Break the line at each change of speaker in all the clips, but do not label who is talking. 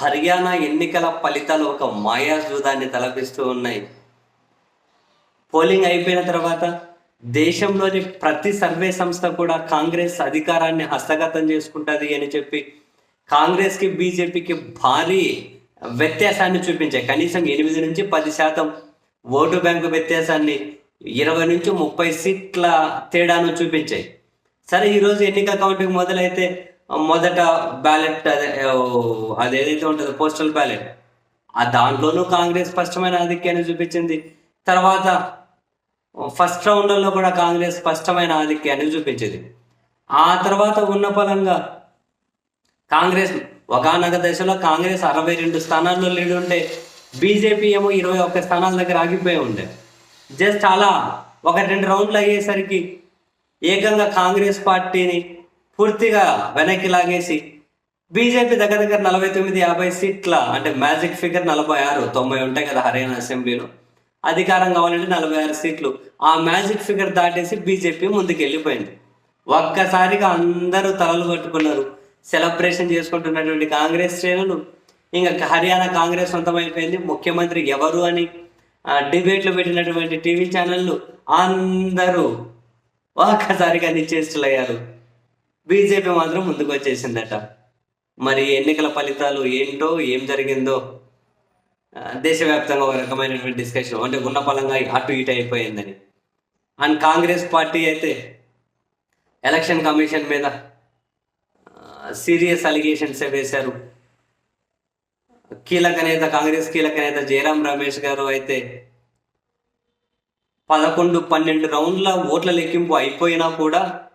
హర్యానా ఎన్నికల ఫలితాలు ఒక మాయాజూదాన్ని తలపిస్తూ ఉన్నాయి. పోలింగ్ అయిపోయిన తర్వాత దేశంలోని ప్రతి సర్వే సంస్థ కూడా కాంగ్రెస్ అధికారాన్ని హస్తగతం చేసుకుంటుంది అని చెప్పి కాంగ్రెస్కి బీజేపీకి భారీ వ్యత్యాసాన్ని చూపించాయి. కనీసం ఎనిమిది నుంచి పది శాతం ఓటు బ్యాంకు వ్యత్యాసాన్ని ఇరవై నుంచి ముప్పై సీట్ల తేడాను చూపించాయి. సరే ఈరోజు ఎన్నిక కౌంటింగ్ మొదలైతే మొదట బ్యాలెట్ అదే అదేదైతే అది ఏదైతే ఉంటుందో పోస్టల్ బ్యాలెట్ ఆ దాంట్లోనూ కాంగ్రెస్ స్పష్టమైన ఆధిక్యాన్ని చూపించింది. తర్వాత ఫస్ట్ రౌండ్లలో కూడా కాంగ్రెస్ స్పష్టమైన ఆధిక్యాన్ని చూపించింది. ఆ తర్వాత ఉన్న ఫలంగా కాంగ్రెస్ ఒకనొక దశలో కాంగ్రెస్ అరవై రెండు స్థానాల్లో లీడ్ ఉంటే బీజేపీ ఏమో ఇరవై ఒక్క స్థానాల దగ్గర ఆగిపోయి ఉండే. జస్ట్ అలా ఒక రెండు రౌండ్లు అయ్యేసరికి ఏకంగా కాంగ్రెస్ పార్టీని పూర్తిగా వెనక్కి లాగేసి బీజేపీ దగ్గర దగ్గర నలభై తొమ్మిది యాభై సీట్ల అంటే మ్యాజిక్ ఫిగర్ నలభై ఆరు తొంభై ఉంటాయి కదా హర్యానా అసెంబ్లీలో. అధికారం కావాలంటే నలభై ఆరు సీట్లు. ఆ మ్యాజిక్ ఫిగర్ దాటేసి బీజేపీ ముందుకు వెళ్ళిపోయింది ఒక్కసారిగా అందరూ తలలు పట్టుకున్నారు. సెలబ్రేషన్ చేసుకుంటున్నటువంటి కాంగ్రెస్ శ్రేణులు. ఇంకా హర్యానా కాంగ్రెస్ సొంతమైపోయింది. ముఖ్యమంత్రి ఎవరు అని ఆ, డిబేట్లు పెట్టినటువంటి టీవీ ఛానళ్ళు అందరూ ఒక్కసారిగా నిశ్చేష్టులయ్యారు. బీజేపీ మాత్రం ముందుకు వచ్చేసిందట. మరి ఎన్నికల ఫలితాలు ఏంటో ఏం జరిగిందో దేశవ్యాప్తంగా ఒక రకమైనటువంటి డిస్కషన్ అంటే గుణపలంగా అటు ఇటు అయిపోయిందని. అండ్ కాంగ్రెస్ పార్టీ అయితే ఎలక్షన్ కమిషన్ మీద సీరియస్ అలిగేషన్స్ వేశారు. కీలక నేత కాంగ్రెస్ కీలక నేత జయరాం రమేష్ గారు అయితే పదకొండు పన్నెండు రౌండ్ల ఓట్ల లెక్కింపు అయిపోయినా కూడా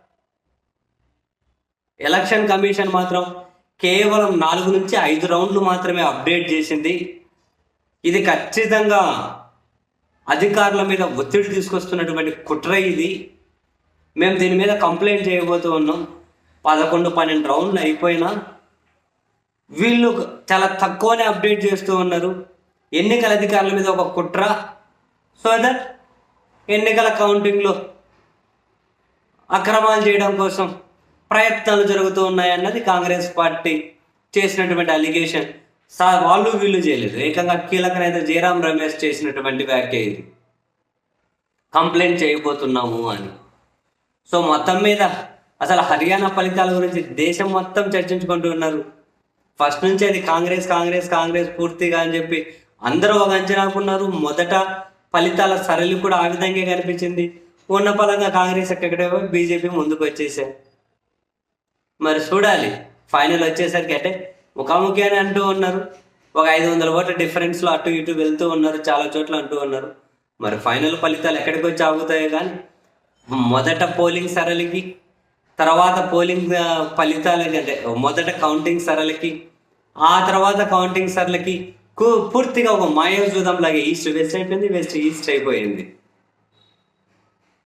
ఎలక్షన్ కమిషన్ మాత్రం కేవలం నాలుగు నుంచి ఐదు రౌండ్లు మాత్రమే అప్డేట్ చేసింది. ఇది ఖచ్చితంగా అధికారుల మీద ఒత్తిడి తీసుకొస్తున్నటువంటి కుట్ర ఇది. మేము దీని మీద కంప్లైంట్ చేయబోతూ ఉన్నాం. పదకొండు పన్నెండు రౌండ్లు అయిపోయినా వీళ్ళు చాలా తక్కువనే అప్డేట్ చేస్తూ ఉన్నారు. ఎన్నికల అధికారుల మీద ఒక కుట్ర. సో దట్ ఎన్నికల కౌంటింగ్లో అక్రమాలు చేయడం కోసం ప్రయత్నాలు జరుగుతూ ఉన్నాయన్నది కాంగ్రెస్ పార్టీ చేసినటువంటి అలిగేషన్. సా వాళ్ళు వీళ్ళు చేయలేదు. ఏకంగా కీలక నేత జయరాం రమేష్ చేసినటువంటి వ్యాఖ్య ఇది. కంప్లైంట్ చేయబోతున్నాము అని. సో మొత్తం మీద అసలు హర్యానా ఫలితాల గురించి దేశం మొత్తం చర్చించుకుంటూ ఉన్నారు. ఫస్ట్ నుంచి అది కాంగ్రెస్ కాంగ్రెస్ కాంగ్రెస్ పూర్తిగా అని చెప్పి అందరూ ఒక అంచనాకున్నారు మొదట ఫలితాల సరళి కూడా ఆ విధంగా కనిపించింది. ఉన్నపలంగా కాంగ్రెస్ ఎక్కడేమో బీజేపీ ముందుకు వచ్చేసాయి. మరి చూడాలి. ఫైనల్ వచ్చేసరికి అంటే ముఖాముఖి అని అంటూ ఉన్నారు. ఒక ఐదు వందల ఓట్ల డిఫరెన్స్లో అటు ఇటు వెళ్తూ ఉన్నారు చాలా చోట్ల అంటూ ఉన్నారు. మరి ఫైనల్ ఫలితాలు ఎక్కడికి వచ్చి ఆగుతాయో కానీ మొదట పోలింగ్ సరళికి తర్వాత పోలింగ్ ఫలితాలకి అంటే మొదట కౌంటింగ్ సరళికి ఆ తర్వాత కౌంటింగ్ సరళికి కు- పూర్తిగా ఒక మాయాజూదం లాగా ఈస్ట్ వెస్ట్ అయిపోయింది వెస్ట్ ఈస్ట్ అయిపోయింది.